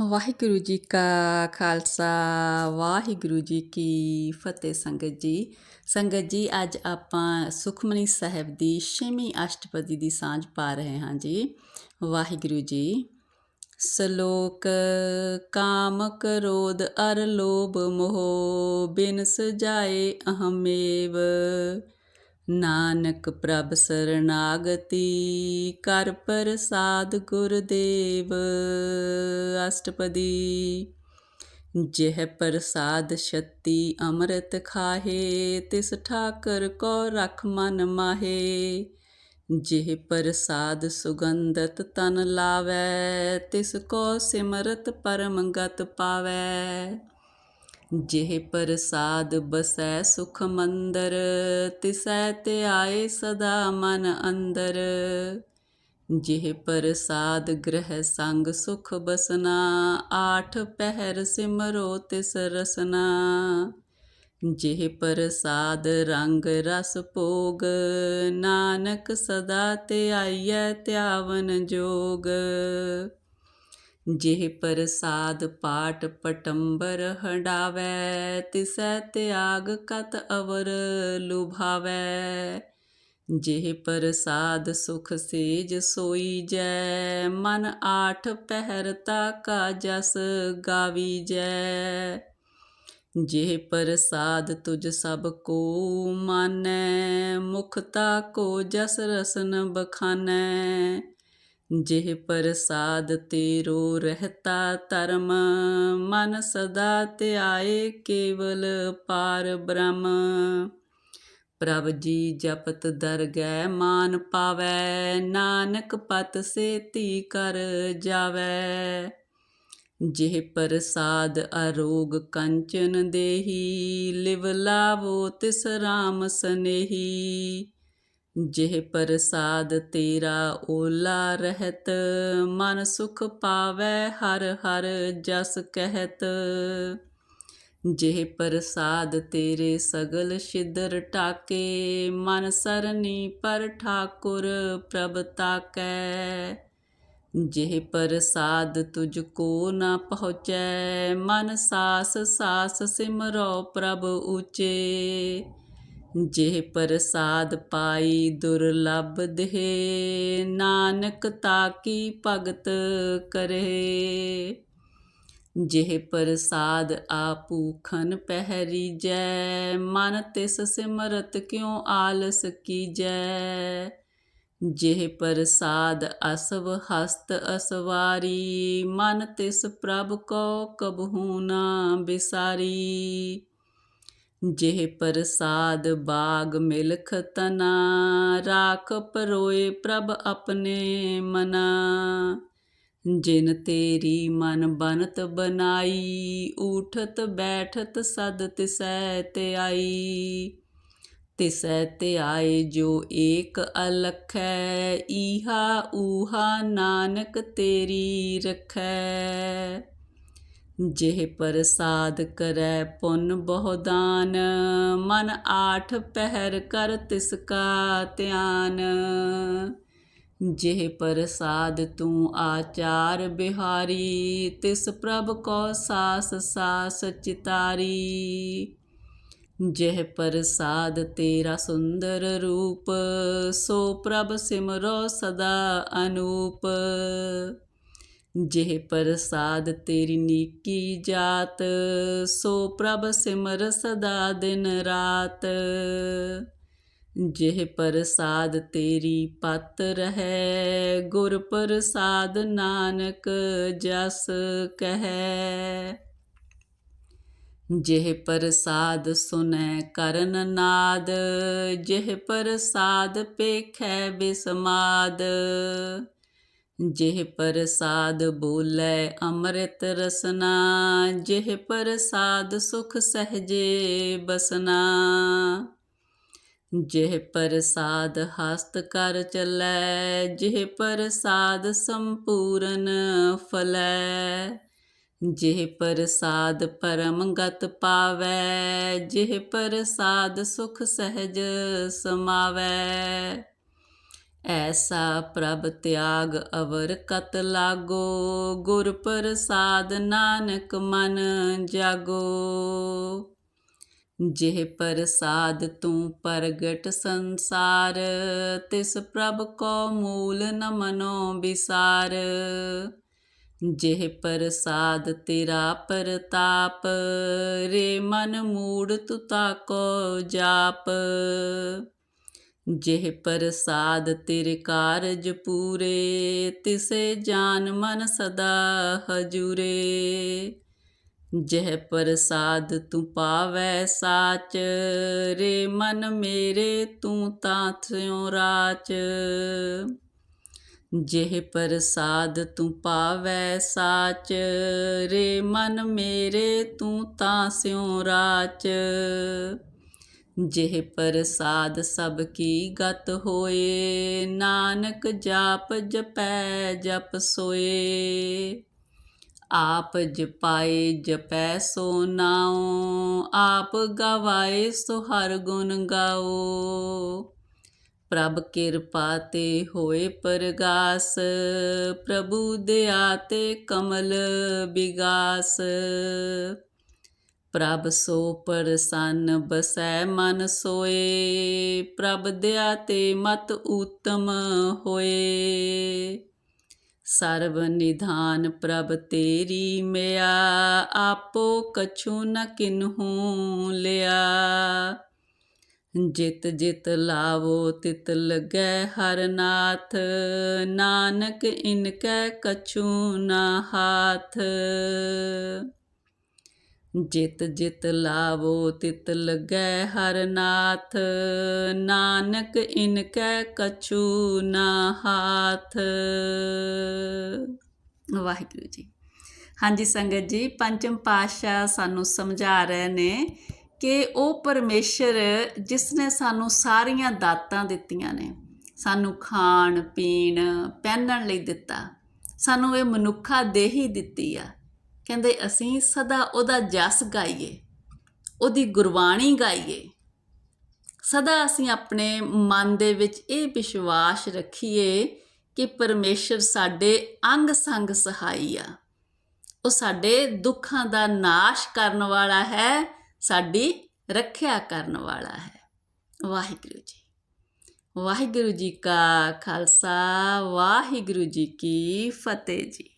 ਵਾਹਿਗੁਰੂ ਜੀ ਕਾ ਖਾਲਸਾ, ਵਾਹਿਗੁਰੂ ਜੀ ਕੀ ਫਤਿਹ ਸੰਗਤ ਜੀ। ਸੰਗਤ ਜੀ, ਅੱਜ ਆਪਾਂ ਸੁਖਮਨੀ ਸਾਹਿਬ ਦੀ ਛੇਵੀਂ ਅਸ਼ਟਪਦੀ ਦੀ ਸਾਂਝ ਪਾ ਰਹੇ ਹਾਂ ਜੀ। ਵਾਹਿਗੁਰੂ ਜੀ, ਸ਼ਲੋਕ ਕਾਮ ਕਰੋਧ ਅਰ ਲੋਭ ਮੋਹ ਬਿਨ ਸਜਾਏ ਅਹਮੇਵ। ਨਾਨਕ ਪ੍ਰਭ ਸਰਨਾਗਤੀ, ਕਰ ਪ੍ਰਸਾਦ ਗੁਰਦੇਵ ਅਸ਼ਟਪਦੀ। ਜਿਹ ਪ੍ਰਸਾਦ ਸ਼ਕਤੀ ਅੰਮ੍ਰਿਤ ਖਾਹੇ, ਤਿਸ ਠਾਕਰ ਕੋ ਰਖ ਮਨ ਮਾਹੇ। ਜਿਹ ਪ੍ਰਸਾਦ ਸੁਗੰਧਤ ਤਨ ਲਾਵੈ, ਤਿਸ ਕੋ ਸਿਮਰਤ ਪਰਮ ਗਤ ਪਾਵੈ। ਜਿਹ ਪ੍ਰਸਾਦ ਬਸੈ ਸੁਖ ਮੰਦਰ, ਤਿਸੈ ਤੇ ਆਏ ਸਦਾ ਮਨ ਅੰਦਰ। ਜਿਹ ਪ੍ਰਸਾਦ ਗ੍ਰਹਿ ਸੰਗ ਸੁਖ ਬਸਨਾ, ਆਠ ਪਹਿਰ ਸਿਮਰੋ ਤਿਸ ਰਸਨਾ। ਜਿਹ ਪ੍ਰਸਾਦ ਰੰਗ ਰਸ ਭੋਗ, ਨਾਨਕ ਸਦਾ ਤੇ ਧਿਆਈਐ ਧਿਆਵਨ ਜੋਗ। ਜਿਹ ਪ੍ਰਸਾਦ ਪਾਠ ਪਟੰਬਰ ਹੰਡਾਵੈ, ਤਿਸੈ ਤਿਆਗ ਕਤ ਅਵਰ ਲੁਭਾਵੈ। ਜਿਹ ਪ੍ਰਸਾਦ ਸੁਖ ਸੇਜ ਸੋਈ ਜੈ, ਮਨ ਆਠ ਪਹਿਰਤਾ ਕਾ ਜਸ ਗਾਵੀ ਜੈ। ਜਿਹ ਪ੍ਰਸਾਦ ਤੁਜ ਸਭ ਕੋ ਮਾਨੈ ਮੁਖਤਾ ਕੋ ਜਸ ਰਸਨ ਬਖਾਨੈ। ਜਿਹ ਪ੍ਰਸਾਦ ਤੇਰੋ ਰਹਤਾ ਧਰਮ, ਮਨ ਸਦਾ ਧਿਆਏ ਕੇਵਲ ਪਾਰ ਬ੍ਰਹਮ। ਪ੍ਰਭ ਜੀ ਜਪਤ ਦਰਗਹਿ ਮਾਨ ਪਾਵੈ, ਨਾਨਕ ਪਤ ਸੇਤੀ ਕਰ ਜਾਵੈ। ਜਿਹ ਪ੍ਰਸਾਦ ਅਰੋਗ ਕੰਚਨ ਦੇਹੀ, ਲਿਵ ਲਾਵੋ ਤਿਸ ਰਾਮ ਸਨੇਹੀ। ਜਿਹ ਪ੍ਰਸਾਦ ਤੇਰਾ ਓਲਾ ਰਹਿਤ, ਮਨ ਸੁਖ ਪਾਵੈ ਹਰ ਹਰ ਜਸ ਕਹਿਤ। ਜਿਹ ਪ੍ਰਸਾਦ ਤੇਰੇ ਸਗਲ ਸ਼ਿਦਰ ਟਾਕੇ, ਮਨ ਸਰਨੀ ਪਰ ਠਾਕੁਰ ਪ੍ਰਭ ਤਾਕੈ। ਜਿਹ ਪ੍ਰਸਾਦ ਤੁਝ ਕੋ ਨਾ ਪਹੁੰਚੈ, ਮਨ ਸਾਸ ਸਾਸ ਸਿਮਰੋ ਪ੍ਰਭ ਉਚੇ ਜਿਹ ਪ੍ਰਸਾਦ ਪਾਈ ਦੁਰਲਭ ਦੇਹ, ਨਾਨਕ ਤਾਕੀ ਭਗਤ ਕਰੇ। ਜਿਹ ਪ੍ਰਸਾਦ ਆਪੂਖਨ ਪਹਿਰੀ ਜੈ ਮਨ ਤਿਸ ਸਿਮਰਤ ਕਿਉ ਆਲਸ ਕੀਜੈ। ਜਿਹ ਪ੍ਰਸਾਦ ਅਸਵ ਹਸਤ ਅਸਵਾਰੀ, ਮਨ ਤਿਸ ਪ੍ਰਭ ਕੋ ਕਬਹੂ ਨਾ ਬਿਸਾਰੀ। ਜਿਹ ਪ੍ਰਸਾਦ ਬਾਗ ਮਿਲਖ ਤਨਾ, ਰਾਖ ਪਰੋਏ ਪ੍ਰਭ ਆਪਣੇ ਮਨਾ। ਜਿਨ ਤੇਰੀ ਮਨ ਬਨਤ ਬਨਾਈ, ਊਠਤ ਬੈਠਤ ਸਦ ਤਿਸੈ ਤੇ ਆਈ ਤਿਸੈ ਤੇ ਆਏ ਜੋ ਏਕ ਅਲਖੈ, ਈਹਾ ਊਹਾ ਨਾਨਕ ਤੇਰੀ ਰਖੈ। ਜਿਹ ਪ੍ਰਸਾਦ ਕਰੈ ਪੁੰਨ ਬਹੁ ਦਾਨ ਮਨ ਆਠ ਪਹਿਰ ਕਰ ਤਿਸ ਕਾ ਧਿਆਨ। ਜਿਹ ਪ੍ਰਸਾਦ ਤੂੰ ਆਚਾਰ ਬਿਹਾਰੀ, ਤਿਸ ਪ੍ਰਭ ਕੋ ਸਾਸ ਸਾਸ ਚਿਤਾਰੀ। ਜਿਹ ਪ੍ਰਸਾਦ ਤੇਰਾ ਸੁੰਦਰ ਰੂਪ, ਸੋ ਪ੍ਰਭ ਸਿਮਰੋ ਸਦਾ ਅਨੂਪ। ਜਿਹ ਪ੍ਰਸਾਦ ਤੇਰੀ ਨੀਕੀ ਜਾਤ, ਸੋ ਪ੍ਰਭ ਸਿਮਰ ਸਦਾ ਦਿਨ ਰਾਤ। ਜਿਹ ਪ੍ਰਸਾਦ ਤੇਰੀ ਪਤ ਰਹੈ, ਗੁਰ ਪ੍ਰਸਾਦ ਨਾਨਕ ਜਸ ਕਹੈ। ਜਿਹ ਪ੍ਰਸਾਦ ਸੁਨੈ ਕਰਨ ਨਾਦ, ਜਿਹ ਪ੍ਰਸਾਦ ਪੇਖੈ ਬਿਸਮਾਦ। ਜਿਹ ਪ੍ਰਸਾਦ ਬੋਲੇ ਅੰਮ੍ਰਿਤ ਰਸਨਾ, ਜਿਹ ਪ੍ਰਸਾਦ ਸੁਖ ਸਹਜੇ ਬਸਨਾ। ਜਿਹ ਪ੍ਰਸਾਦ ਹਸਤ ਕਰ ਚੱਲੈ, ਜਿਹ ਪ੍ਰਸਾਦ ਸੰਪੂਰਨ ਫਲੈ। ਜਿਹ ਪ੍ਰਸਾਦ ਪਰਮ ਗਤ ਪਾਵੈ, ਜਿਹ ਪ੍ਰਸਾਦ ਸੁਖ ਸਹਜ ਸਮਾਵੈ। ਐਸਾ ਪ੍ਰਭ ਤਿਆਗ ਅਵਰ ਕਤ ਲਾਗੋ, ਗੁਰ ਪ੍ਰਸਾਦ ਨਾਨਕ ਮਨ ਜਾਗੋ। ਜਿਹ ਪ੍ਰਸਾਦ ਤੂੰ ਪ੍ਰਗਟ ਸੰਸਾਰ, ਤਿਸ ਪ੍ਰਭ ਕੋ ਮੂਲ ਨ ਮਨੋ ਵਿਸਾਰ। ਜਿਹ ਪ੍ਰਸਾਦ ਤੇਰਾ ਪ੍ਰਤਾਪ, ਰੇ ਮਨ ਮੂੜ ਤੁਤਾ ਕੋ ਜਾਪ। ਜਿਹ ਪ੍ਰਸਾਦ ਤੇਰੇ ਕਾਰਜ ਪੂਰੇ, ਤਿਸੇ ਜਾਨ ਮਨ ਸਦਾ ਹਜੂਰੇ। ਜਿਹ ਪ੍ਰਸਾਦ ਤੂੰ ਪਾਵੈ ਸਾਚ, ਰੇ ਮਨ ਮੇਰੇ ਤੂੰ ਤਾਂ ਥਿਉ ਰਾਚ। ਜਿਹ ਪ੍ਰਸਾਦ ਤੂੰ ਪਾਵੈ ਸਾਚ, ਰੇ ਮਨ ਮੇਰੇ ਤੂੰ ਤਾਂ ਸਿਉ ਰਾਚ। ਜਿਹ ਪ੍ਰਸਾਦ ਸਭ ਕੀ ਗਤ ਹੋਏ, ਨਾਨਕ ਜਾਪ ਜਪੈ, ਜਪ ਸੋਏ। ਆਪ ਜਪਾਏ, ਜਪੈ ਸੋ ਨਾਉ, ਆਪ ਗਵਾਏ ਸੋ ਹਰ ਗੁਣ ਗਾਓ। ਪ੍ਰਭ ਕਿਰਪਾ ਤੇ ਹੋਏ ਪ੍ਰਗਾਸ, ਪ੍ਰਭੂ ਦਿਆ ਤੇ ਕਮਲ ਵਿਗਾਸ ਪ੍ਰਭ ਸੋ ਪ੍ਰਸੰਨ ਬਸੈ ਮਨ ਸੋਏ, ਪ੍ਰਭ ਦਿਆ ਤੇ ਮਤ ਊਤਮ ਹੋਏ। ਸਰਬ ਨਿਧਾਨ ਪ੍ਰਭ ਤੇਰੀ ਮਿਆ, ਆਪੋ ਕਛੂ ਨ ਕਿਨਹੂ ਲਿਆ। ਜਿਤ ਜਿਤ ਲਾਵੋ, ਤਿਤ ਲਗੈ ਹਰਨਾਥ ਨਾਨਕ ਇਨਕੈ ਕਛੂ ਨਾ ਹਾਥ। ਜਿਤ ਜਿਤ ਲਾਵੋ, ਤਿਤ ਲਗੈ ਹਰ ਨਾਥ। ਨਾਨਕ ਇਨਕੈ ਕਛੂ ਨਾ ਹਾਥ। ਵਾਹਿਗੁਰੂ ਜੀ। ਹਾਂਜੀ ਸੰਗਤ ਜੀ, ਪੰਚਮ ਪਾਤਸ਼ਾਹ ਸਾਨੂੰ ਸਮਝਾ ਰਹੇ ਨੇ ਕਿ ਉਹ ਪਰਮੇਸ਼ਰ ਜਿਸ ਨੇ ਸਾਨੂੰ ਸਾਰੀਆਂ ਦਾਤਾਂ ਦਿੱਤੀਆਂ ਨੇ, ਸਾਨੂੰ ਖਾਣ, ਪੀਣ, ਪਹਿਨਣ ਲਈ ਦਿੱਤਾ। ਸਾਨੂੰ ਇਹ ਮਨੁੱਖਾ ਦੇਹੀ ਦਿੱਤੀ ਆ। ਕਹਿੰਦੇ ਅਸੀਂ ਸਦਾ ਉਹਦਾ ਜਸ ਗਾਈਏ, ਉਹਦੀ ਗੁਰਬਾਣੀ ਗਾਈਏ। ਸਦਾ ਅਸੀਂ ਆਪਣੇ ਮਨ ਦੇ ਵਿੱਚ ਇਹ ਵਿਸ਼ਵਾਸ ਰੱਖੀਏ ਕਿ ਪਰਮੇਸ਼ਰ ਸਾਡੇ ਅੰਗ ਸੰਗ ਸਹਾਈ ਆ। ਉਹ ਸਾਡੇ ਦੁੱਖਾਂ ਦਾ ਨਾਸ਼ ਕਰਨ ਵਾਲਾ ਹੈ, ਸਾਡੀ ਰੱਖਿਆ ਕਰਨ ਵਾਲਾ ਹੈ। ਵਾਹਿਗੁਰੂ ਜੀ। ਵਾਹਿਗੁਰੂ ਜੀ ਕਾ ਖਾਲਸਾ, ਵਾਹਿਗੁਰੂ ਜੀ ਕੀ ਫਤਿਹ ਜੀ।